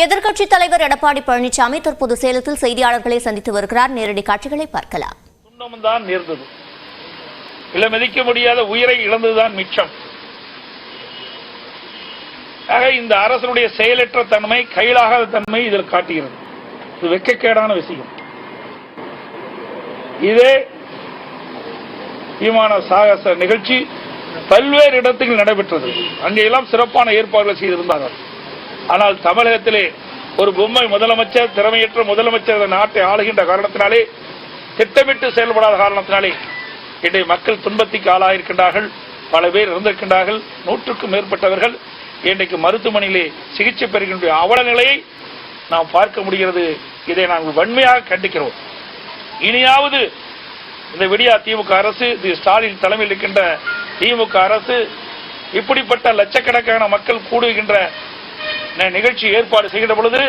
எதிர்க்கட்சித் தலைவர் எடப்பாடி பழனிசாமி தற்போது சேலத்தில் செய்தியாளர்களை சந்தித்து வருகிறார். நேரடி காட்சிகளை பார்க்கலாம். துன்பம் தான் நேர்ந்தது. மதிக்க முடியாத உயிரை இழந்ததுதான் மிச்சம். ஆக இந்த அரசனுடைய செயலற்ற தன்மை கையிலாகாத தன்மை இதில் காட்டுகிறது. இது வெக்கக்கேடான விஷயம். இதே விமான சாகச நிகழ்ச்சி பல்வேறு இடத்தில் நடைபெற்றது. அங்கெல்லாம் சிறப்பான ஏற்பாடுகள் செய்திருந்தார்கள். ஆனால் தமிழகத்திலே ஒரு பொம்மை முதலமைச்சர் திறமையற்ற முதலமைச்சர் நாட்டை ஆளுகின்ற காரணத்தினாலே திட்டமிட்டு செயல்படாத காரணத்தினாலே இன்றைய மக்கள் துன்பத்திற்கு ஆளாயிருக்கின்றார்கள். பல பேர் இறந்திருக்கின்றார்கள். நூற்றுக்கும் மேற்பட்டவர்கள் இன்றைக்கு மருத்துவமனையிலே சிகிச்சை பெறுகின்ற அவல நிலையை நாம் பார்க்க முடிகிறது. இதை நாங்கள் வன்மையாக கண்டிக்கிறோம். இனியாவது இந்த விடியா திமுக அரசு திரு ஸ்டாலின் தலைமையில் இருக்கின்ற திமுக அரசு இப்படிப்பட்ட லட்சக்கணக்கான மக்கள் கூடுகின்ற நிகழ்ச்சி ஏற்பாடு செய்கின்ற பொழுது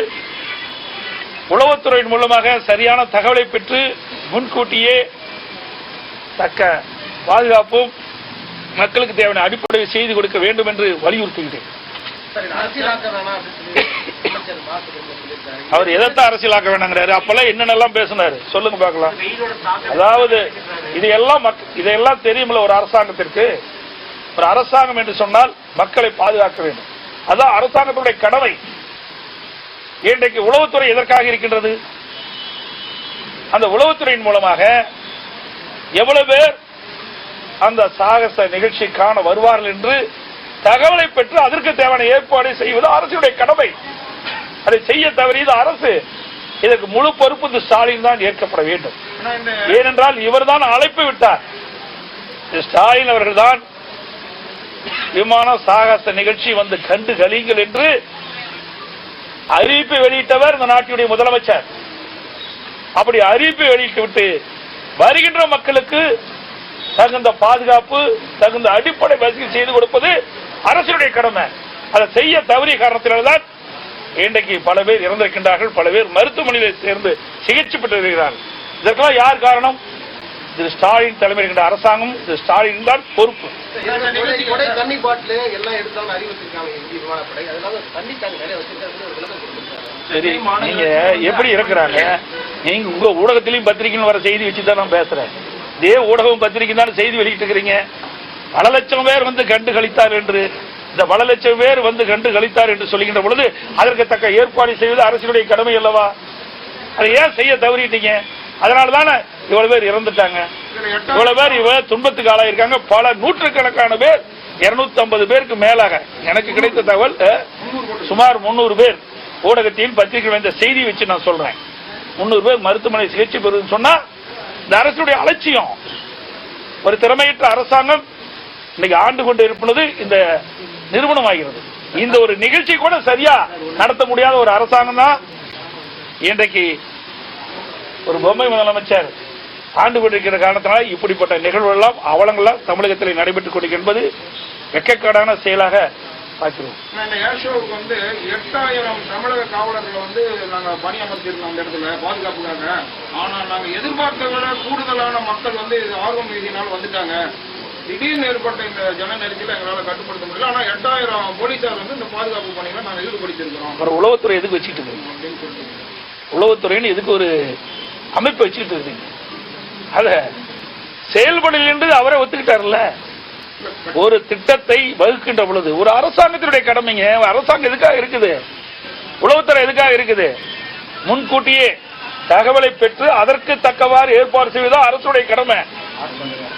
உளவுத்துறையின் மூலமாக சரியான தகவலை பெற்று முன்கூட்டியே தக்க பாதுகாப்பும் மக்களுக்கு தேவையான அடிப்படை செய்து கொடுக்க வேண்டும் என்று வலியுறுத்துகிறேன். அவர் எதைத்தான் அரசியலாக்க வேணாங்கிறாரு? அப்பெல்லாம் என்னென்னலாம் பேசினாரு? சொல்லுங்க பார்க்கலாம். தாக்கம் அதாவது இதையெல்லாம் இதையெல்லாம் தெரியுமில்ல ஒரு அரசாங்கத்திற்கு? ஒரு அரசாங்கம் என்று சொன்னால் மக்களை பாதுகாக்க வேண்டும். அதான் அரசாங்கத்துடைய கடமை. இன்றைக்கு உளவுத்துறை எதற்காக இருக்கின்றது? அந்த உளவுத்துறையின் மூலமாக எவ்வளவு பேர் அந்த சாகச நிகழ்ச்சி காண வருவார்கள் என்று தகவலை பெற்று அதற்கு தேவையான ஏற்பாடு செய்வது அரசுடைய கடமை. அதை செய்ய தவறியது அரசு. இதற்கு முழு பொறுப்பு இந்த ஸ்டாலின் தான் ஏற்கப்பட வேண்டும். ஏனென்றால் இவர்தான் அழைப்பு விட்டார். ஸ்டாலின் அவர்கள்தான் விமான சாகச நிகழ்ச்சி வந்து கண்டு கலிங்கள் என்று அறிவிப்பு வெளியிட்டவர் இந்த நாட்டினுடைய முதலமைச்சர். அப்படி அறிவிப்பு வெளியிட்டு விட்டு வருகின்ற மக்களுக்கு தகுந்த பாதுகாப்பு தகுந்த அடிப்படை வசதி செய்து கொடுப்பது அரசுடைய கடமை. அதை செய்ய தவறிய காரணத்தினால்தான் இன்றைக்கு பல பேர் இறந்திருக்கின்றார்கள் பல பேர் மருத்துவமனையில் சேர்ந்து சிகிச்சை பெற்று வருகிறார்கள். இதற்கெல்லாம் யார் காரணம்? திரு ஸ்டாலின் தலைமையில் இருக்கின்ற அரசாங்கம் திரு ஸ்டாலின் தான் பொறுப்பு. சரி நீங்க எப்படி இருக்கிறாங்க நீங்க உங்க ஊடகத்திலையும் பத்திரிகையும் வர செய்தி வச்சு தான் நான் பேசுறேன். இதே ஊடகம் பத்திரிகை தான் செய்தி வெளியிட்டு இருக்கிறீங்க. பல லட்சம் பேர் வந்து கண்டு கழித்தார் என்று இந்த பல லட்சம் பேர் வந்து கண்டு கழித்தார் என்று சொல்லுகின்ற பொழுது அதற்கு தக்க ஏற்பாடு செய்வது அரசுடைய கடமை அல்லவா? அதை ஏன் செய்ய தவறிட்டீங்க? அதனால தானே இவ்வளவு பேர் இறந்துட்டாங்க. இவ்வளவு பேர் இவ துன்பத்துக்கு ஆளாயிருக்காங்க. பல நூற்றுக்கணக்கான பேர் 250 பேருக்கு மேலாக எனக்கு கிடைத்த தகவல் சுமார் முன்னூறு பேர் ஊடகத்தின் பத்திரிகை வந்த செய்தி வச்சு நான் சொல்றேன். முன்னூறு பேர் மருத்துவமனை சிகிச்சை பெறுதுன்னு சொன்னா இந்த அரசுடைய அலட்சியம் ஒரு திறமையற்ற அரசாங்கம் இன்னைக்கு ஆண்டு கொண்டு இருப்பது இந்த நிறுவனம் ஆகிறது இந்த ஒரு நிகழ்ச்சி கூட சரியா நடத்த முடியாத ஒரு அரசாங்கம் தான் இன்றைக்கு ஒரு பொம்மை முதலமைச்சர் ஆண்டு கொண்டிருக்கிற காரணத்தினால இப்படிப்பட்ட நிகழ்வுகள் எல்லாம் அவலங்கள்லாம் தமிழகத்தில் நடைபெற்றுக் கொண்டிருக்கின்றது வெட்கக்கேடான செயலாக பார்க்கிறோம். இந்த ஏர் ஷோவுக்கு வந்து எட்டாயிரம் தமிழக காவலர்களை வந்து நாங்க பணியமர்த்திருந்தோம் அந்த இடத்துல பாதுகாப்புக்காக. ஆனா நாங்க எதிர்பார்த்த விட கூடுதலான மக்கள் வந்து இது ஆர்வம் மீதினால் வந்துட்டாங்க. திடீர்னு ஏற்பட்ட இந்த ஜன நெருக்கல எங்களால கட்டுப்படுத்த முடியல. ஆனா எட்டாயிரம் போலீசார் வந்து இந்த பாதுகாப்பு பணிகளை நாங்க ஈடுபடுத்திருக்கிறோம் அப்புறம் உளவுத்துறை எதுக்கு வச்சுட்டு அப்படின்னு சொல்லிட்டு. உளவுத்துறைன்னு எதுக்கு ஒரு அமைப்பு வச்சுக்கிட்டு இருக்கீங்க. அத செயல்படல் என்று அவரை ஒத்துக்கிட்டார்ல ஒரு திட்டத்தை வகுக்கின்ற பொழுது ஒரு அரசாங்கத்தினுடைய கடமைங்க அரசாங்கம் எதுக்காக இருக்குது? உளவுத்துறை எதுக்காக இருக்குது? முன்கூட்டியே தகவலை பெற்று அதற்கு தக்கவாறு ஏற்பாடு செய்வதுதான் அரசுடைய கடமை.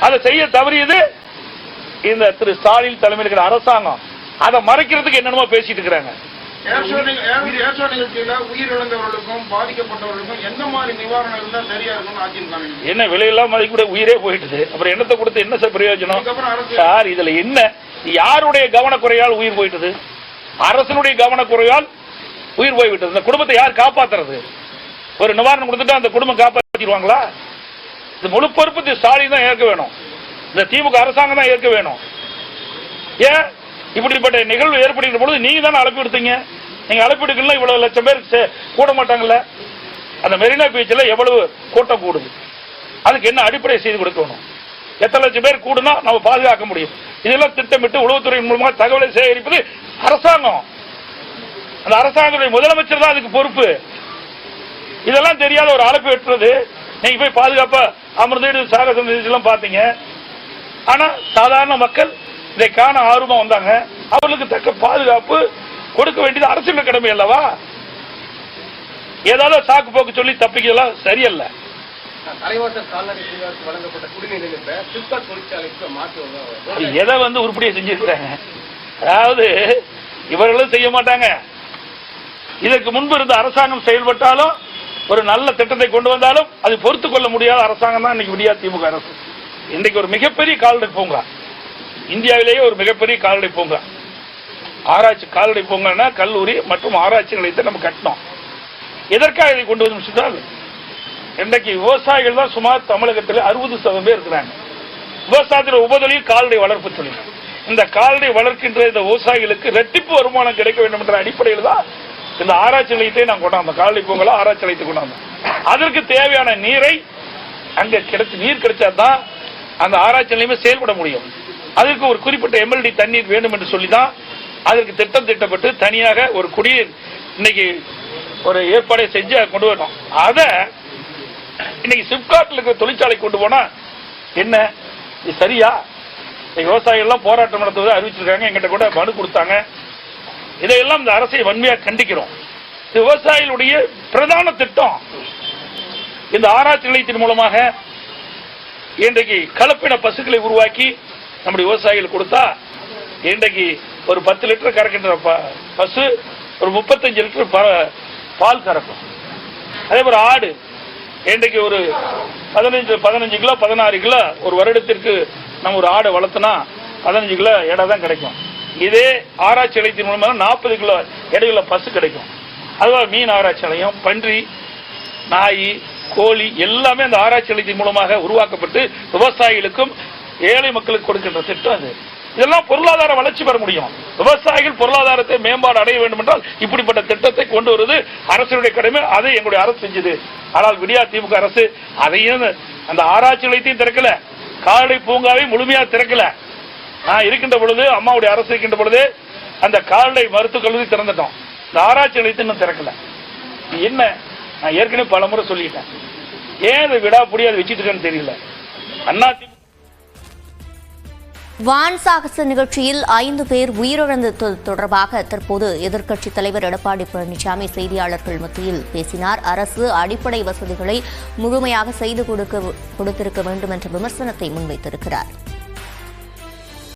அதை செய்ய தவறியது இந்த திரு ஸ்டாலின் தலைமையில் இருக்கிற அரசாங்கம். அதை மறைக்கிறதுக்கு என்னென்னமோ பேசிட்டு இருக்கிறாங்க. என்ன விலையெல்லாம் மதிக்க கூட உயிரே போயிட்டுது. அப்புறம் என்னத்தை கொடுத்து என்ன சார் பிரயோஜனம்? சார் இதுல என்ன? யாருடைய கவனக்குறையால் உயிர் போயிட்டது? அரசனுடைய கவனக்குறையால் உயிர் போய்விட்டது. இந்த குடும்பத்தை யார் காப்பாத்துறது? ஒரு நிவாரணம் கொடுத்துட்டா அந்த குடும்பம் காப்பாற்றிடுவாங்களா இது முழு பொறுப்பு ஸ்டாலின் தான் ஏற்க வேணும். இந்த திமுக அரசாங்கம் தான் ஏற்க வேணும். ஏன்? இப்படிப்பட்ட நிகழ்வு ஏற்படுகிற பொழுது நீங்க தானே அழைப்பு எடுத்தீங்க நீங்க அழைப்பு இவ்வளவு லட்சம் பேர் கூட மாட்டாங்கல்ல? அந்த மெரினா பீச்சில் எவ்வளவு கூட்டம் கூடுது? அதுக்கு என்ன அடிப்படை செய்து கொடுக்கணும்? எத்தனை லட்சம் பேர் கூடுனா நம்ம பாதுகாக்க முடியும்? இதெல்லாம் திட்டமிட்டு உளவுத்துறையின் மூலமாக தகவலை சேகரிப்பது அரசாங்கம். அந்த அரசாங்கத்துடைய முதலமைச்சர் தான் அதுக்கு பொறுப்பு. இதெல்லாம் தெரியாத ஒரு அழைப்பு வெட்டுறது நீங்க போய் பாதுகாப்பா அமிர்தீடு சாகசம் எல்லாம் பார்த்தீங்க. ஆனா சாதாரண மக்கள் இதை காண ஆர்வமா வந்தாங்க. அவர்களுக்கு தக்க பாதுகாப்பு கொடுக்க வேண்டியது அரசியல் கடமை அல்லவா? ஏதாவது சாக்கு போக்கு சொல்லி தப்பிக்கலாம் சரியல்ல. எதை வந்து உருப்படியா செஞ்சிருக்கிறாங்க அதாவது இவர்களும் செய்ய மாட்டாங்க. இதற்கு முன்பு இருந்த அரசாங்கம் செயல்பட்டாலும் ஒரு நல்ல திட்டத்தை கொண்டு வந்தாலும் அது பொறுத்து கொள்ள முடியாத அரசாங்கம் தான் இன்னைக்கு விடியா திமுக அரசு. இன்றைக்கு ஒரு மிகப்பெரிய கால்நடை பூங்கா. இந்தியாவிலேயே ஒரு மிகப்பெரிய கால்நடை பூங்கா. ஆராய்ச்சி கால்நடை பூங்கானா கல்லூரி மற்றும் ஆராய்ச்சி நிலையத்தை நம்ம கட்டினோம் எதற்காக இதை கொண்டு வந்து சொன்னால் இன்றைக்கு விவசாயிகள் தான் சுமார் தமிழகத்தில் அறுபது சதவீதம் பேர் இருக்கிறாங்க. விவசாயத்தில் உபதொழில் கால்நடை வளர்ப்பு தொழில். இந்த கால்நடை வளர்க்கின்ற இந்த விவசாயிகளுக்கு ரெட்டிப்பு வருமானம் கிடைக்க வேண்டும் என்ற அடிப்படையில் தான் இந்த ஆராய்ச்சி நிலையத்தை நான் கொண்டாந்தோம். கால்நடை பூங்கல ஆராய்ச்சி நிலையத்தை கொண்டாந்தோம். அதற்கு தேவையான நீரை அங்க கிடைச்சு நீர் கிடைச்சா தான் அந்த ஆராய்ச்சி நிலையமே செயல்பட முடியும். அதற்கு ஒரு குறிப்பிட்ட எம்எல்டி தண்ணீர் வேண்டும் என்று சொல்லி தான் அதற்கு திட்டம் திட்டப்பட்டு தனியாக ஒரு குடிநீர் இன்னைக்கு ஒரு ஏற்பாடை செஞ்சு கொண்டு வரணும். அதை இன்னைக்கு சிப்காட்ல இருக்கிற தொழிற்சாலை கொண்டு போனா என்ன? இது சரியா? இன்னைக்கு விவசாயிகள் எல்லாம் போராட்டம் நடத்துவதை அறிவிச்சிருக்காங்க. எங்கிட்ட கூட மனு கொடுத்தாங்க. இதையெல்லாம் இந்த அரசை வன்மையா கண்டிக்கிறோம். விவசாயிகளுடைய பிரதான திட்டம். இந்த ஆராய்ச்சி நிலையத்தின் மூலமாக இன்றைக்கு கலப்பின பசுக்களை உருவாக்கி நம்முடைய விவசாயிகள் கொடுத்தா இன்றைக்கு ஒரு பத்து லிட்டர் கறக்கின்ற ப- பசு ஒரு முப்பத்தஞ்சு லிட்டர் பால் கறக்கும். அதே போல ஆடு. இன்றைக்கு ஒரு பதினஞ்சு பதினஞ்சு கிலோ பதினாறு கிலோ ஒரு வருடத்திற்கு நம்ம ஒரு ஆடை வளர்த்தனா பதினஞ்சு கிலோ எடை தான் கிடைக்கும். இதே ஆராய்ச்சி நிலையத்தின் மூலமாக நாற்பது கிலோ எடையுள்ள பசு கிடைக்கும். அதுவா மீன் ஆராய்ச்சி நிலையம் பன்றி நாய் கோழி எல்லாமே அந்த ஆராய்ச்சி நிலையத்தின் மூலமாக உருவாக்கப்பட்டு விவசாயிகளுக்கும் ஏழை மக்களுக்கு கொடுக்கின்ற திட்டம் அது. இதெல்லாம் பொருளாதார வளர்ச்சி பெற முடியும். விவசாயிகள் பொருளாதாரத்தை மேம்பாடு அடைய வேண்டும் என்றால் இப்படிப்பட்ட திட்டத்தை கொண்டு வருவது அரசுடைய கடமை அதை எங்களுடைய அரசு செஞ்சது. ஆனால் விடியா திமுக அரசு அதையும் அந்த ஆராய்ச்சி நிலையத்தையும் திறக்கல. காலை பூங்காவை முழுமையா திறக்கல. நான் இருக்கின்ற பொழுது அம்மாவுடைய அரசு இருக்கின்ற பொழுது அந்த கால்நடை மருத்துவக் கல்லூரி திறந்துட்டோம். இந்த ஆராய்ச்சி நிலையத்தை இன்னும் திறக்கல. என்ன? நான் ஏற்கனவே பல முறை சொல்லிட்டேன். ஏன் இதை விடாப்புடி அதை வச்சிட்டு இருக்கேன்னு தெரியல. அண்ணா திமுக வான் சாகச நிகழ்ச்சியில் ஐந்து பேர் உயிரிழந்தது தொடர்பாக தற்போது எதிர்க்கட்சித் தலைவர் எடப்பாடி பழனிசாமி செய்தியாளர்கள் மத்தியில் பேசினார். அரசு அடிப்படை வசதிகளை முழுமையாக செய்து கொடுக்க கொடுத்திருக்க வேண்டும் என்ற விமர்சனத்தை முன்வைத்திருக்கிறார்.